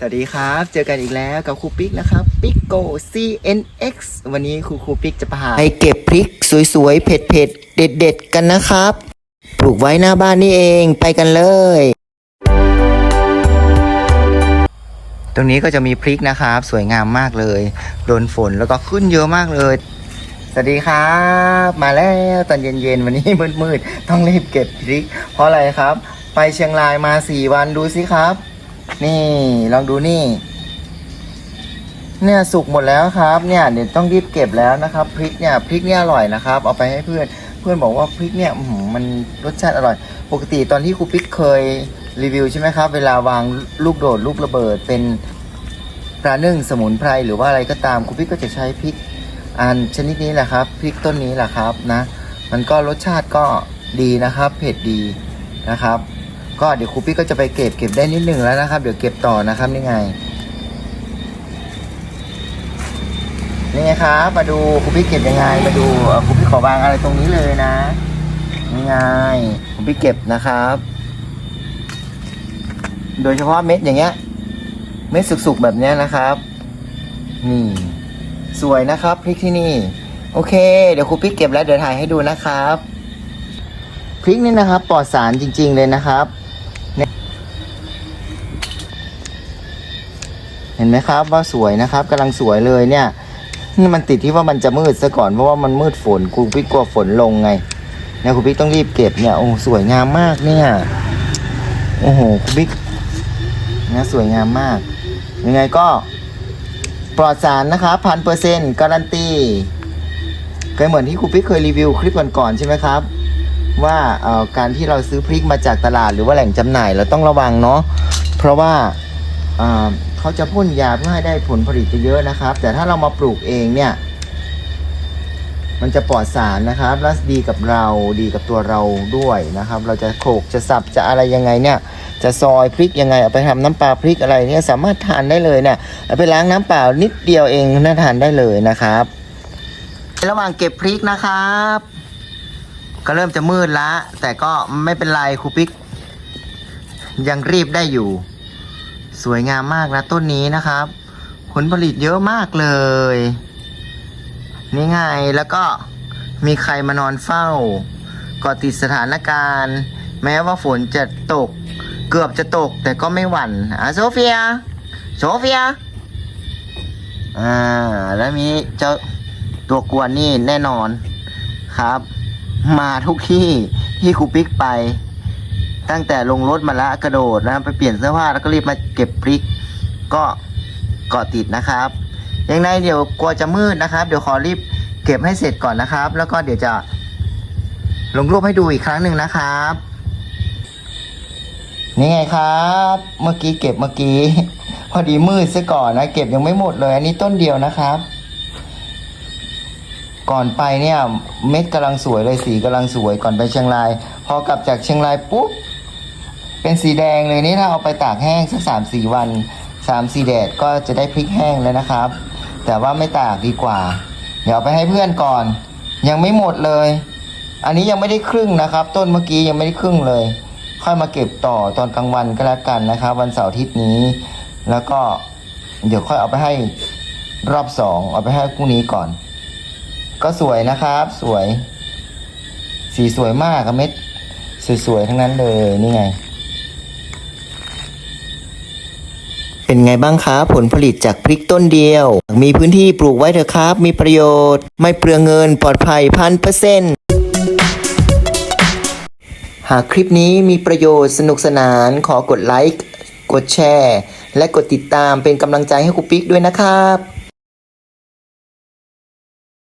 สวัสดีครับ เจอกันอีกแล้วกับครูปิ๊กนะครับ ปิ๊กโก CNX วันนี้ครูครูปิ๊กจะพาไปเก็บพริกสวยๆ เผ็ดๆ เด็ดๆ กันนะครับ ปลูกไว้หน้าบ้านนี่เองไปกันเลย ตรงนี้ก็จะมีพริกนะครับ สวยงามมากเลย โดนฝนแล้วก็ขึ้นเยอะมากเลย สวัสดีครับ มาแล้วตอนเย็นๆ วันนี้มืดๆ ต้องรีบเก็บพริก เพราะอะไรครับ ไปเชียงรายมาสี่วันดูสิครับ นี่ลองดูนี่ เนี่ยสุกหมดแล้วครับ เนี่ยเดี๋ยวต้องรีบเก็บแล้วนะครับพริกเนี่ยพริกเนี่ยอร่อยนะครับ เอาไปให้เพื่อนเพื่อนบอกว่าพริกเนี่ยมันรสชาติอร่อย ปกติตอนที่ครูปิ๊กเคยรีวิวใช่ไหมครับ เวลาวางลูกโดดลูกระเบิดเป็นปลานึ่งสมุนไพรหรือว่าอะไรก็ตามครูปิ๊กก็จะใช้พริกอันชนิดนี้แหละครับพริกต้นนี้แหละครับนะ มันก็รสชาติก็ดีนะครับ เผ็ดดีนะครับ ก็เดี๋ยวครูปิ๊กก็จะไปเก็บเก็บได้นิดหนึ่งแล้วนะครับ เดี๋ยวเก็บต่อนะครับนี่ไงนี่ไงครับมาดูครูปิ๊กเก็บยังไง มาดูครูปิ๊กขอวางอะไรตรงนี้เลยนะนี่ไงครูปิ๊กเก็บนะครับ โดยเฉพาะเม็ดอย่างเงี้ย เม็ดสุกๆแบบเนี้ยนะครับ นี่ สวยนะครับพริกที่นี่ โอเค เดี๋ยวครูปิ๊กเก็บแล้วเดี๋ยวถ่ายให้ดูนะครับพริกนี่นะครับปลอดสารจริง ๆเลยนะครับ เห็นไหมครับว่าสวยนะครับกำลังสวยเลยเนี่ยนี่มันติดที่ว่ามันจะมืดซะก่อนเพราะว่ามันมืดฝนครูปิ๊กลัวฝนลงไงเนี่ยครูปิ๊กต้องรีบเก็บเนี่ยโอ้สวยงามมากเนี่ยโอ้โหครูปิ๊กนะสวยงามมาก ยังไงก็ปลอดสารนะครับพันเปอร์เซ็นต์การันตีก็เหมือนที่ครูปิ๊กเคยรีวิวคลิปก่อนๆใช่ไหมครับ ว่าเอ่อการที่เราซื้อพริกมาจากตลาดหรือว่าแหล่งจำหน่ายเราต้องระวังเนาะเพราะว่าเอ่อเขาจะพ่นยาเพื่อให้ได้ผลผลิตเยอะๆนะครับ แต่ถ้าเรามาปลูกเองเนี่ย มันจะปลอดสารนะครับและดีกับเราดีกับตัวเราด้วยนะครับ เราจะโขกจะสับจะอะไรยังไงเนี่ย จะซอยพริกยังไงเอาไปทำน้ำปลาพริกอะไรเนี่ยสามารถทานได้เลยเนี่ยเอาไปล้างน้ำเปล่านิดเดียวเองน่าทานได้เลยนะครับ ระหว่างเก็บพริกนะครับ ก็เริ่มจะมืดละ แต่ก็ไม่เป็นไรครูปิ๊ก ยังรีบได้อยู่ สวยงามมากนะต้นนี้นะครับ ผลผลิตเยอะมากเลย นี่ไงแล้วก็มีใครมานอนเฝ้าก็ติดสถานการณ์ แม้ว่าฝนจะตก เกือบจะตกแต่ก็ไม่หวั่นอะโซเฟีย โซเฟียอ่าแล้วมีเจ้าตัวกวนนี่แน่นอนครับ มาทุกที่ที่ครูปิ๊กไป ตั้งแต่ลงรถมาละกระโดดนะไปเปลี่ยนเสื้อผ้าแล้วก็รีบมาเก็บพริก ก็เกาะติดนะครับยังไงเดี๋ยวกลัวจะมืดนะครับ เดี๋ยวขอรีบเก็บให้เสร็จก่อนนะครับ แล้วก็เดี๋ยวจะลงรูปให้ดูอีกครั้งหนึ่งนะครับนี่ไงครับ เมื่อกี้เก็บเมื่อกี้ พอดีมืดซะก่อนนะ เก็บยังไม่หมดเลย อันนี้ต้นเดียวนะครับ ก่อนไปเนี่ยเม็ดกำลังสวยเลยสีกำลังสวยก่อนไปเชียงราย พอกลับจากเชียงรายปุ๊บเป็นสีแดงเลยนี่ถ้าเอาไปตากแห้งสักสามสี่วันสามสี่แดดก็จะได้พริกแห้งแล้วนะครับ แต่ว่าไม่ตากดีกว่า เดี๋ยวไปให้เพื่อนก่อน ยังไม่หมดเลย อันนี้ยังไม่ได้ครึ่งนะครับ ต้นเมื่อกี้ยังไม่ได้ครึ่งเลย ค่อยมาเก็บต่อตอนกลางวันก็แล้วกันนะครับ วันเสาร์อาทิตย์นี้ แล้วก็เดี๋ยวค่อยเอาไปให้รอบสองเอาไปให้พรุ่งนี้ก่อน ก็สวยนะครับ สวย สีสวยมากอะเม็ดสวยๆทั้งนั้นเลยนี่ไง เป็นไงบ้างครับผลผลิตจากพริกต้นเดียว มีพื้นที่ปลูกไว้เถอะครับ มีประโยชน์ ไม่เปลืองเงินปลอดภัยพันเปอร์เซ็นต์หากคลิปนี้มีประโยชน์สนุกสนานขอกดไลค์ กดแชร์ และกดติดตามเป็นกำลังใจให้ครูปิ๊กด้วยนะครับ